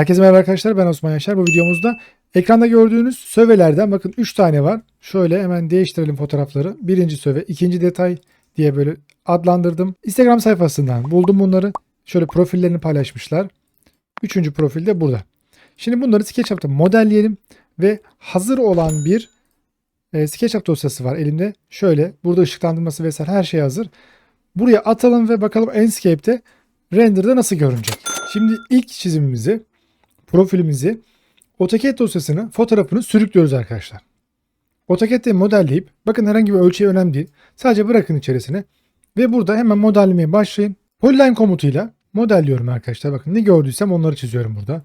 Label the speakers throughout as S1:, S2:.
S1: Herkese merhaba arkadaşlar ben Osman Yaşar. Bu videomuzda ekranda gördüğünüz sövelerden bakın 3 tane var. Şöyle hemen değiştirelim fotoğrafları. Birinci söve, ikinci detay diye böyle adlandırdım. Instagram sayfasından buldum bunları. Şöyle profillerini paylaşmışlar. Üçüncü profil de burada. Şimdi bunları SketchUp'ta modelleyelim ve hazır olan bir e, SketchUp dosyası var elimde. Şöyle burada ışıklandırması vesaire her şey hazır. Buraya atalım ve bakalım Enscape'te render'da nasıl görünecek. Şimdi ilk çizimimizi, profilimizi AutoCAD dosyasını, fotoğrafını sürüklüyoruz arkadaşlar. AutoCAD'de modelleyip, bakın herhangi bir ölçüye önemli değil. Sadece bırakın içerisine ve burada hemen modellemeye başlayın. Polyline komutuyla modelliyorum arkadaşlar. Bakın ne gördüysem onları çiziyorum burada.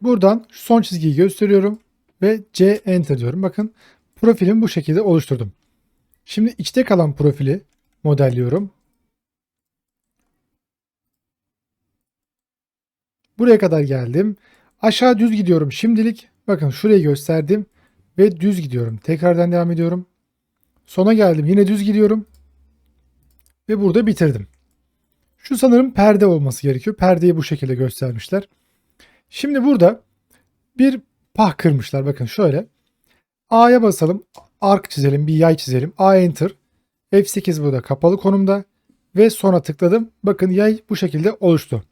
S1: Buradan şu son çizgiyi gösteriyorum ve C enter diyorum. Bakın profilimi bu şekilde oluşturdum. Şimdi içte kalan profili modelliyorum. Buraya kadar geldim. Aşağı düz gidiyorum şimdilik. Bakın şurayı gösterdim ve düz gidiyorum. Tekrardan devam ediyorum. Sona geldim. Yine düz gidiyorum. Ve burada bitirdim. Şu sanırım perde olması gerekiyor. Perdeyi bu şekilde göstermişler. Şimdi burada bir pah kırmışlar. Bakın şöyle. A'ya basalım. Ark çizelim. Bir yay çizelim. A enter. F8 burada kapalı konumda. Ve sonra tıkladım. Bakın yay bu şekilde oluştu.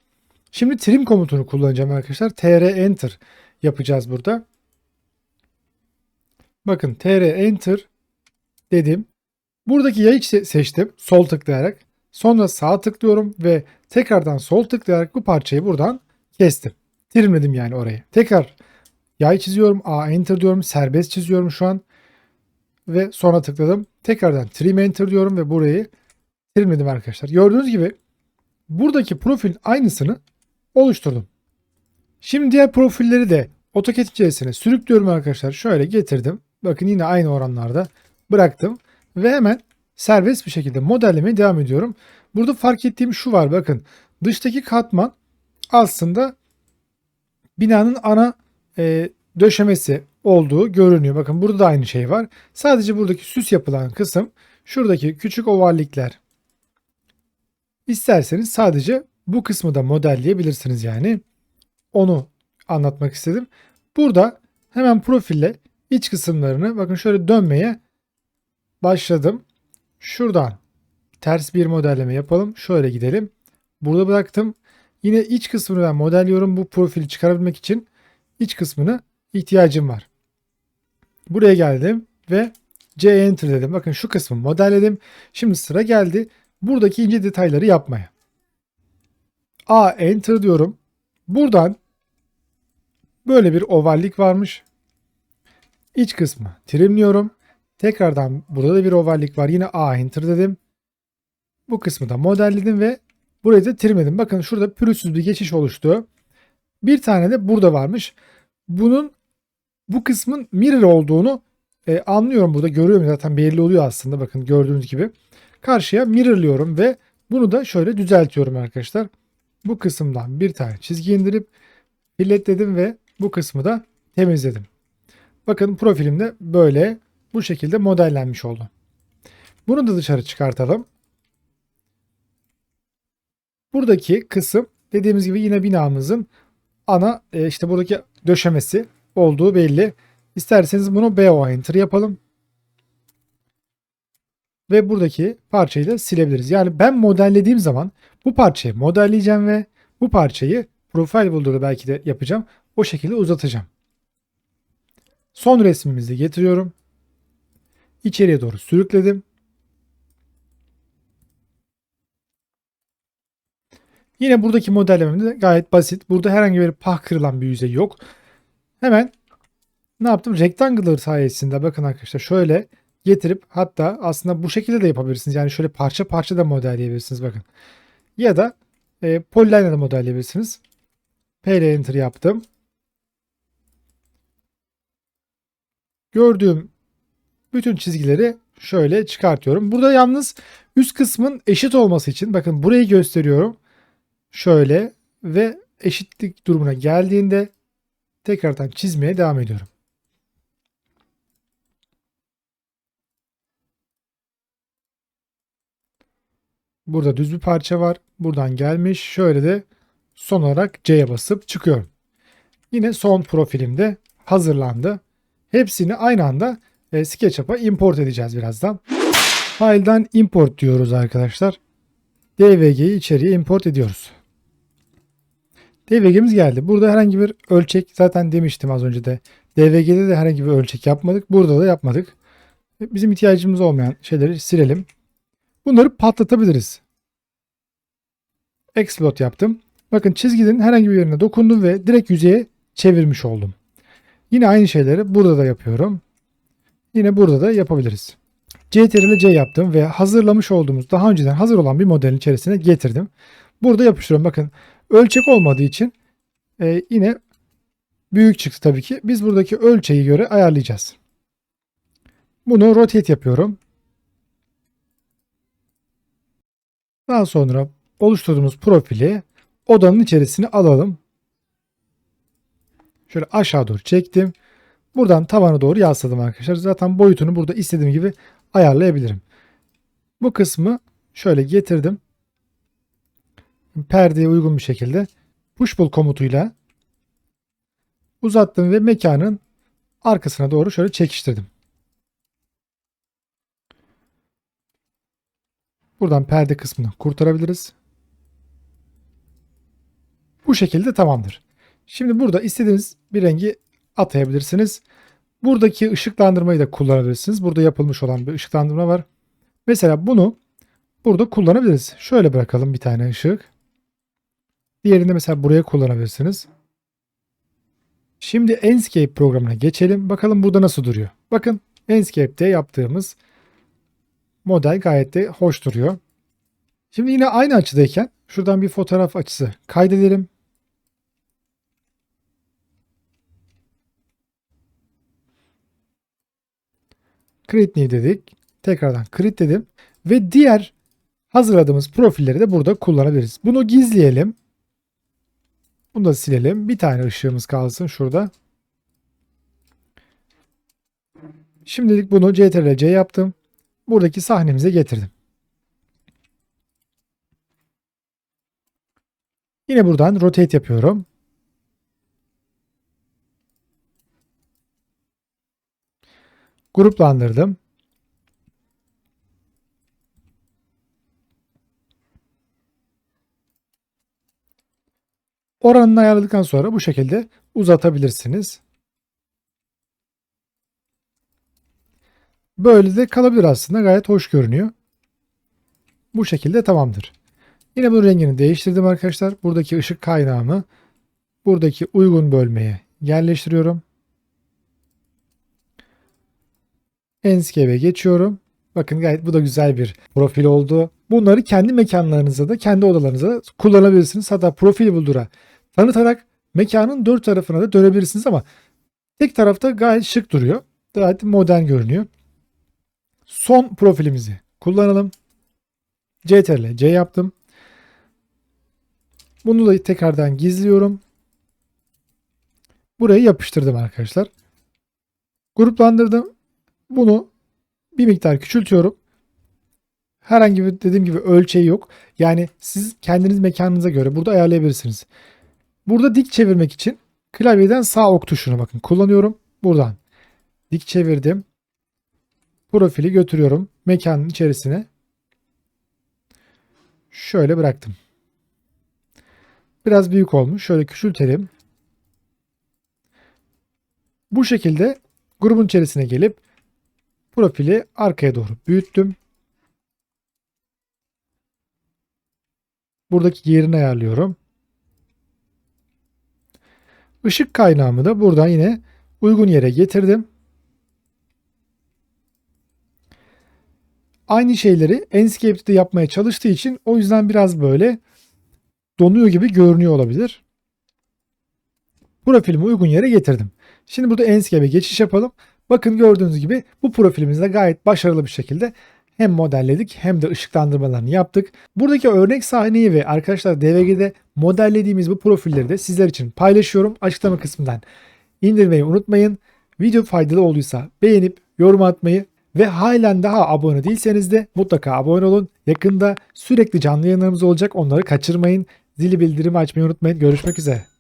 S1: Şimdi trim komutunu kullanacağım arkadaşlar. tr enter yapacağız burada. Bakın tr enter dedim. Buradaki yayı seçtim. Sol tıklayarak. Sonra sağ tıklıyorum ve tekrardan sol tıklayarak bu parçayı buradan kestim. Trimledim yani orayı. Tekrar yay çiziyorum. A enter diyorum. Serbest çiziyorum şu an. Ve sonra tıkladım. Tekrardan trim enter diyorum ve burayı trimledim arkadaşlar. Gördüğünüz gibi buradaki profil aynısını oluşturdum. Şimdi diğer profilleri de AutoCAD içerisine sürüklüyorum arkadaşlar. Şöyle getirdim. Bakın yine aynı oranlarda bıraktım. Ve hemen serbest bir şekilde modellemeye devam ediyorum. Burada fark ettiğim şu var. Bakın dıştaki katman aslında binanın ana e, döşemesi olduğu görünüyor. Bakın burada da aynı şey var. Sadece buradaki süs yapılan kısım şuradaki küçük ovallikler. İsterseniz sadece bu kısmı da modelleyebilirsiniz yani. Onu anlatmak istedim. Burada hemen profille iç kısımlarını bakın şöyle dönmeye başladım. Şuradan ters bir modelleme yapalım. Şöyle gidelim. Burada bıraktım. Yine iç kısmını ben modelliyorum. Bu profili çıkarabilmek için iç kısmını ihtiyacım var. Buraya geldim ve C enter dedim. Bakın şu kısmı modelledim. Şimdi sıra geldi. Buradaki ince detayları yapmaya. A enter diyorum. Buradan böyle bir ovallik varmış. İç kısmı trimliyorum. Tekrardan burada da bir ovallik var. Yine A enter dedim. Bu kısmı da modelledim ve burayı da trimledim. Bakın şurada pürüzsüz bir geçiş oluştu. Bir tane de burada varmış. Bunun bu kısmın mirror olduğunu e, anlıyorum burada. Görüyorum zaten belli oluyor aslında. Bakın gördüğünüz gibi. Karşıya mirrorlıyorum ve bunu da şöyle düzeltiyorum arkadaşlar. Bu kısımdan bir tane çizgi indirip filletledim ve bu kısmı da temizledim. Bakın profilimde böyle bu şekilde modellenmiş oldu. Bunu da dışarı çıkartalım. Buradaki kısım dediğimiz gibi yine binamızın ana e, işte buradaki döşemesi olduğu belli. İsterseniz bunu BO enter yapalım. Ve buradaki parçayı da silebiliriz. Yani ben modellediğim zaman bu parçayı modelleyeceğim ve bu parçayı Profile Builder'da belki de yapacağım. O şekilde uzatacağım. Son resmimizi getiriyorum. İçeriye doğru sürükledim. Yine buradaki modellemem de gayet basit. Burada herhangi bir pah kırılan bir yüzey yok. Hemen ne yaptım? Rectangular sayesinde bakın arkadaşlar şöyle getirip hatta aslında bu şekilde de yapabilirsiniz. Yani şöyle parça parça da modelleyebilirsiniz bakın. Ya da e, polyline de modelleyebilirsiniz. P ile enter yaptım. Gördüğüm bütün çizgileri şöyle çıkartıyorum. Burada yalnız üst kısmın eşit olması için bakın burayı gösteriyorum şöyle ve eşitlik durumuna geldiğinde tekrardan çizmeye devam ediyorum. Burada düz bir parça var. Buradan gelmiş. Şöyle de son olarak C'ye basıp çıkıyorum. Yine son profilimde hazırlandı. Hepsini aynı anda e, SketchUp'a import edeceğiz birazdan. File'dan import diyoruz arkadaşlar. DVG'yi içeriye import ediyoruz. DVG'miz geldi. Burada herhangi bir ölçek zaten demiştim az önce de. DVG'de de herhangi bir ölçek yapmadık. Burada da yapmadık. Bizim ihtiyacımız olmayan şeyleri silelim. Bunları patlatabiliriz. Explode yaptım. Bakın çizginin herhangi bir yerine dokundum ve direkt yüzeye çevirmiş oldum. Yine aynı şeyleri burada da yapıyorum. Yine burada da yapabiliriz. CTRL C yaptım ve hazırlamış olduğumuz daha önceden hazır olan bir modelin içerisine getirdim. Burada yapıştırıyorum. Bakın ölçek olmadığı için e, yine büyük çıktı tabii ki. Biz buradaki ölçeği göre ayarlayacağız. Bunu rotate yapıyorum. Daha sonra oluşturduğumuz profili odanın içerisine alalım. Şöyle aşağı doğru çektim. Buradan tavana doğru yasladım arkadaşlar. Zaten boyutunu burada istediğim gibi ayarlayabilirim. Bu kısmı şöyle getirdim. Perdeye uygun bir şekilde push pull komutuyla uzattım ve mekanın arkasına doğru şöyle çekiştirdim. Buradan perde kısmını kurtarabiliriz. Bu şekilde tamamdır. Şimdi burada istediğiniz bir rengi atayabilirsiniz. Buradaki ışıklandırmayı da kullanabilirsiniz. Burada yapılmış olan bir ışıklandırma var. Mesela bunu burada kullanabiliriz. Şöyle bırakalım bir tane ışık. Diğerini mesela buraya kullanabilirsiniz. Şimdi Enscape programına geçelim. Bakalım burada nasıl duruyor. Bakın Enscape'de yaptığımız model gayet de hoş duruyor. Şimdi yine aynı açıdayken şuradan bir fotoğraf açısı kaydedelim. Create New dedik. Tekrardan create dedim. Ve diğer hazırladığımız profilleri de burada kullanabiliriz. Bunu gizleyelim. Bunu da silelim. Bir tane ışığımız kalsın şurada. Şimdilik bunu CTRL C yaptım. Buradaki sahnemize getirdim. Yine buradan rotate yapıyorum. Gruplandırdım. Oranını ayarladıktan sonra bu şekilde uzatabilirsiniz. Böyle de kalabilir aslında. Gayet hoş görünüyor. Bu şekilde tamamdır. Yine bu rengini değiştirdim arkadaşlar. Buradaki ışık kaynağımı buradaki uygun bölmeye yerleştiriyorum. Enscape'e geçiyorum. Bakın gayet bu da güzel bir profil oldu. Bunları kendi mekanlarınızda da kendi odalarınızda da kullanabilirsiniz. Hatta profil buldura tanıtarak mekanın dört tarafına da dönebilirsiniz ama tek tarafta gayet şık duruyor. Gayet modern görünüyor. Son profilimizi kullanalım. CTRL C yaptım. Bunu da tekrardan gizliyorum. Buraya yapıştırdım arkadaşlar. Gruplandırdım. Bunu bir miktar küçültüyorum. Herhangi bir dediğim gibi ölçeği yok. Yani siz kendiniz mekanınıza göre burada ayarlayabilirsiniz. Burada dik çevirmek için klavyeden sağ ok tuşunu bakın kullanıyorum. Buradan dik çevirdim. Profili götürüyorum mekanın içerisine. Şöyle bıraktım. Biraz büyük olmuş. Şöyle küçültelim. Bu şekilde grubun içerisine gelip profili arkaya doğru büyüttüm. Buradaki yerini ayarlıyorum. Işık kaynağımı da buradan yine uygun yere getirdim. Aynı şeyleri Enscape'de yapmaya çalıştığı için o yüzden biraz böyle donuyor gibi görünüyor olabilir. Profilimi uygun yere getirdim. Şimdi burada Enscape'e geçiş yapalım. Bakın gördüğünüz gibi bu profilimizde gayet başarılı bir şekilde hem modelledik hem de ışıklandırmalarını yaptık. Buradaki örnek sahneyi ve arkadaşlar DVG'de modellediğimiz bu profilleri de sizler için paylaşıyorum. Açıklama kısmından indirmeyi unutmayın. Video faydalı olduysa beğenip yorum atmayı Ve halen daha abone değilseniz de mutlaka abone olun. Yakında sürekli canlı yayınlarımız olacak. Onları kaçırmayın. Zili bildirimi açmayı unutmayın. Görüşmek üzere.